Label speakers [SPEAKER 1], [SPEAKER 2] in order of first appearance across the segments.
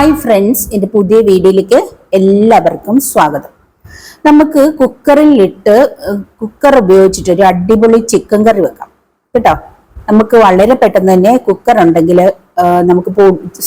[SPEAKER 1] Hi friends എന്റെ പുതിയ വീഡിയോയിലേക്ക് എല്ലാവർക്കും സ്വാഗതം. നമുക്ക് കുക്കറിൽ ഇട്ട് കുക്കർ ഉപയോഗിച്ചിട്ട് ഒരു അടിപൊളി ചിക്കൻ കറി വെക്കാം. കേട്ടോ? നമുക്ക് വളരെ പെട്ടെന്ന് തന്നെ കുക്കർ ഉണ്ടെങ്കിൽ നമുക്ക്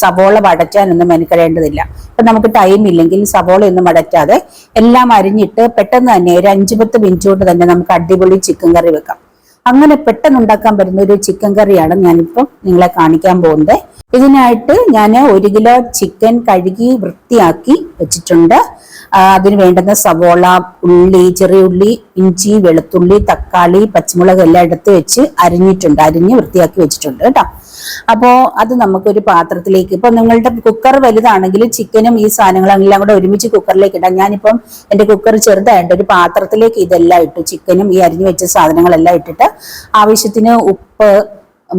[SPEAKER 1] സവോള വടച്ചാനൊന്നും മെനക്കെടേണ്ടതില്ല. അപ്പൊ നമുക്ക് ടൈം ഇല്ലെങ്കിൽ സവോള ഒന്നും വടറ്റാതെ എല്ലാം അരിഞ്ഞിട്ട് പെട്ടെന്ന് തന്നെ ഒരു അഞ്ചു പത്ത് മിനിറ്റ് കൊണ്ട് തന്നെ നമുക്ക് അടിപൊളി ചിക്കൻ കറി വെക്കാം. അങ്ങനെ പെട്ടെന്ന് ഉണ്ടാക്കാൻ പറ്റുന്ന ഒരു ചിക്കൻ കറിയാണ് ഞാനിപ്പം നിങ്ങളെ കാണിക്കാൻ പോകുന്നത്. ഇതിനായിട്ട് ഞാൻ ഒരു കിലോ ചിക്കൻ കഴുകി വൃത്തിയാക്കി വെച്ചിട്ടുണ്ട്. അതിന് വേണ്ടുന്ന സവോള ഉള്ളി ചെറിയ ഉള്ളി ഇഞ്ചി വെളുത്തുള്ളി തക്കാളി പച്ചമുളക് എല്ലാം എടുത്ത് വെച്ച് അരിഞ്ഞിട്ടുണ്ട്. അരിഞ്ഞ് വൃത്തിയാക്കി വെച്ചിട്ടുണ്ട് കേട്ടോ. അപ്പോ അത് നമുക്കൊരു പാത്രത്തിലേക്ക് ഇപ്പൊ നിങ്ങളുടെ കുക്കർ വലുതാണെങ്കിൽ ചിക്കനും ഈ സാധനങ്ങളും എല്ലാം കൂടെ ഒരുമിച്ച് കുക്കറിലേക്ക് ഇടാം. ഞാനിപ്പം എന്റെ കുക്കർ ചെറുതായിട്ട് ഒരു പാത്രത്തിലേക്ക് ഇതെല്ലാം ഇട്ടു. ചിക്കനും ഈ അരിഞ്ഞു വെച്ച സാധനങ്ങളെല്ലാം ഇട്ടിട്ട് ആവശ്യത്തിന് ഉപ്പ്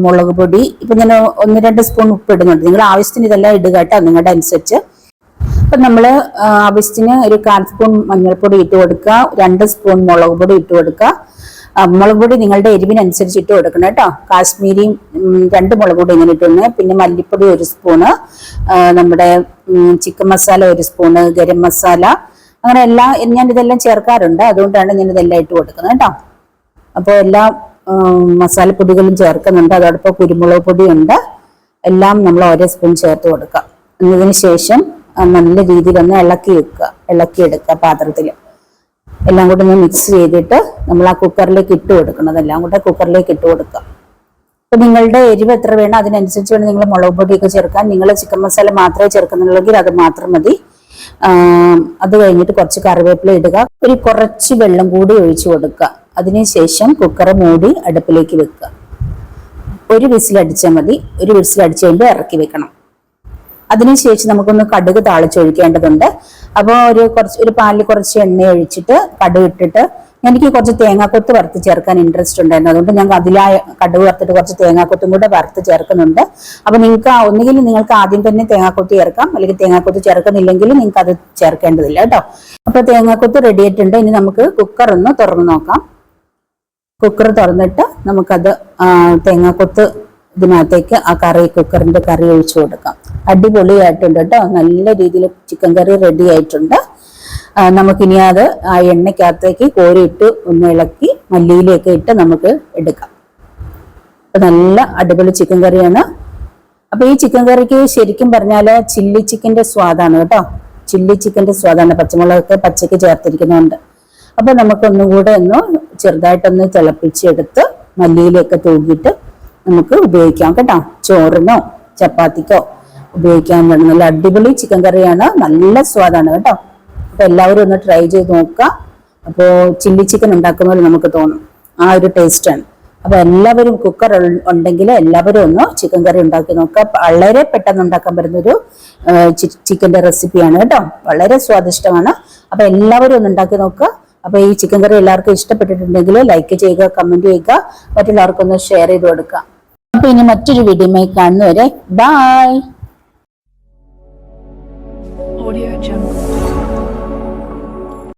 [SPEAKER 1] മുളക് പൊടി. ഇപ്പൊ ഞാൻ ഒന്ന് രണ്ട് സ്പൂൺ ഉപ്പ് ഇടുന്നുണ്ട് നിങ്ങൾ ആവശ്യത്തിന് ഇതെല്ലാം ഇടുക കേട്ടോ നിങ്ങളുടെ അനുസരിച്ച്. അപ്പൊ നമ്മൾ ആവശ്യത്തിന് ഒരു കാൽ സ്പൂൺ മഞ്ഞൾപ്പൊടി ഇട്ട് കൊടുക്കുക രണ്ട് സ്പൂൺ മുളക് പൊടി ഇട്ട് കൊടുക്കുക. മുളക് പൊടി നിങ്ങളുടെ എരിവിനനുസരിച്ച് ഇട്ട് കൊടുക്കണം കേട്ടോ. കാശ്മീരിയും രണ്ട് മുളക് പൊടി ഇങ്ങനെ ഇട്ടു പിന്നെ മല്ലിപ്പൊടി ഒരു സ്പൂണ് നമ്മുടെ ചിക്കൻ മസാല ഒരു സ്പൂണ് ഗരം മസാല. അങ്ങനെ എല്ലാം ഞാൻ ഇതെല്ലാം ചേർക്കാറുണ്ട്. അതുകൊണ്ടാണ് ഞാൻ ഇതെല്ലാം ഇട്ട് കൊടുക്കുന്നത് കേട്ടോ. അപ്പോൾ എല്ലാ മസാലപ്പൊടികളും ചേർക്കുന്നുണ്ട്. അതോടൊപ്പം കുരുമുളക് പൊടിയുണ്ട്. എല്ലാം നമ്മൾ ഓരോ സ്പൂൺ ചേർത്ത് കൊടുക്കുക എന്നതിന് ശേഷം നല്ല രീതിയിൽ ഒന്ന് ഇളക്കി വെക്കുക. ഇളക്കി എടുക്കുക പാത്രത്തിൽ. എല്ലാം കൂടി ഒന്ന് മിക്സ് ചെയ്തിട്ട് നമ്മൾ ആ കുക്കറിലേക്ക് ഇട്ട് കൊടുക്കണം. അതെല്ലാം കൂടെ കുക്കറിലേക്ക് ഇട്ട് കൊടുക്കുക. അപ്പൊ നിങ്ങളുടെ എരിവ് എത്ര വേണം അതിനനുസരിച്ച് വേണം നിങ്ങൾ മുളക് പൊടിയൊക്കെ ചേർക്കാൻ. നിങ്ങൾ ചിക്കൻ മസാല മാത്രമേ ചേർക്കുന്നുള്ളെങ്കിൽ അത് മാത്രം മതി. അത് കഴിഞ്ഞിട്ട് കുറച്ച് കറിവേപ്പില ഇടുക. ഒരു കുറച്ച് വെള്ളം കൂടി ഒഴിച്ചു കൊടുക്കുക. അതിനുശേഷം കുക്കർ മൂടി അടുപ്പിലേക്ക് വെക്കുക. ഒരു വിസിൽ അടിച്ചാൽ മതി. ഒരു വിസിൽ അടിച്ചു കഴിയുമ്പോൾ ഇറക്കി വെക്കണം. അതിനുശേഷം നമുക്കൊന്ന് കടുക് താളിച്ചൊഴിക്കേണ്ടതുണ്ട്. അപ്പോൾ ഒരു കുറച്ച് ഒരു പാലിൽ കുറച്ച് എണ്ണ ഒഴിച്ചിട്ട് കടുക് ഇട്ടിട്ട് എനിക്ക് കുറച്ച് തേങ്ങാക്കൊത്ത് വറുത്ത് ചേർക്കാൻ ഇൻട്രസ്റ്റ് ഉണ്ടായിരുന്നു. അതുകൊണ്ട് ഞാൻ അതിലാ കടുക് വറുത്തിട്ട് കുറച്ച് തേങ്ങാക്കൊത്തും കൂടെ വറുത്ത് ചേർക്കുന്നുണ്ട്. അപ്പോൾ നിങ്ങൾക്ക് ഒന്നുകിൽ നിങ്ങൾക്ക് ആദ്യം തന്നെ തേങ്ങാക്കൊത്ത് ചേർക്കാം. അല്ലെങ്കിൽ തേങ്ങാക്കൊത്ത് ചേർക്കുന്നില്ലെങ്കിൽ നിങ്ങൾക്ക് അത് ചേർക്കേണ്ടതില്ല കേട്ടോ. അപ്പോൾ തേങ്ങാക്കൊത്ത് റെഡി ആയിട്ടുണ്ട്. ഇനി നമുക്ക് കുക്കർ ഒന്ന് തുറന്ന് നോക്കാം. കുക്കർ തുറന്നിട്ട് നമുക്കത് തേങ്ങാക്കൊത്ത് ഇതിനകത്തേക്ക് ആ കറി കുക്കറിന്റെ കറി ഒഴിച്ചു കൊടുക്കാം. അടിപൊളിയായിട്ടുണ്ട് കേട്ടോ. നല്ല രീതിയിൽ ചിക്കൻ കറി റെഡി ആയിട്ടുണ്ട്. നമുക്കിനി അത് ആ എണ്ണയ്ക്കകത്തേക്ക് കോരിയിട്ട് ഒന്ന് ഇളക്കി മല്ലിയിലേക്ക് ഇട്ട് നമുക്ക് എടുക്കാം. നല്ല അടിപൊളി ചിക്കൻ കറിയാണ് അപ്പൊ ഈ ചിക്കൻ കറിക്ക് ശരിക്കും പറഞ്ഞാൽ ചില്ലി ചിക്കന്റെ സ്വാദാണ് കേട്ടോ. ചില്ലി ചിക്കന്റെ സ്വാദാണ്. പച്ചമുളകൊക്കെ പച്ചക്ക് ചേർത്തിരിക്കുന്നുണ്ട്. അപ്പൊ നമുക്കൊന്നും കൂടെ ഒന്ന് ചെറുതായിട്ടൊന്ന് തിളപ്പിച്ചെടുത്ത് മല്ലിയിലൊക്കെ തൂക്കിയിട്ട് നമുക്ക് ഉപയോഗിക്കാം കേട്ടോ. ചോറിനോ ചപ്പാത്തിക്കോ ഉപയോഗിക്കാൻ വേണം നല്ല അടിപൊളി ചിക്കൻ കറിയാണ്. നല്ല സ്വാദാണ് കേട്ടോ. അപ്പൊ എല്ലാവരും ഒന്ന് ട്രൈ ചെയ്ത് നോക്കുക. അപ്പോൾ ചില്ലി ചിക്കൻ ഉണ്ടാക്കുന്ന പോലെ നമുക്ക് തോന്നും. ആ ഒരു ടേസ്റ്റാണ് അപ്പൊ എല്ലാവരും കുക്കർ ഉണ്ടെങ്കിൽ എല്ലാവരും ഒന്ന് ചിക്കൻ കറി ഉണ്ടാക്കി നോക്കുക. വളരെ പെട്ടെന്ന് ഉണ്ടാക്കാൻ പറ്റുന്ന ഒരു ചിക്കന്റെ റെസിപ്പിയാണ് കേട്ടോ. വളരെ സ്വാദിഷ്ടമാണ്. അപ്പൊ എല്ലാവരും ഒന്ന് ഉണ്ടാക്കി നോക്കുക. അപ്പൊ ഈ ചിക്കൻ കറി എല്ലാവർക്കും ഇഷ്ടപ്പെട്ടിട്ടുണ്ടെങ്കിൽ ലൈക്ക് ചെയ്യുക കമന്റ് ചെയ്യുക മറ്റുള്ളവർക്കൊന്ന് ഷെയർ ചെയ്ത് കൊടുക്കുക അപ്പൊ ഇനി മറ്റൊരു വീഡിയോയുമായി കാണുന്നവരെ ബായ്
[SPEAKER 2] Audio Jungle.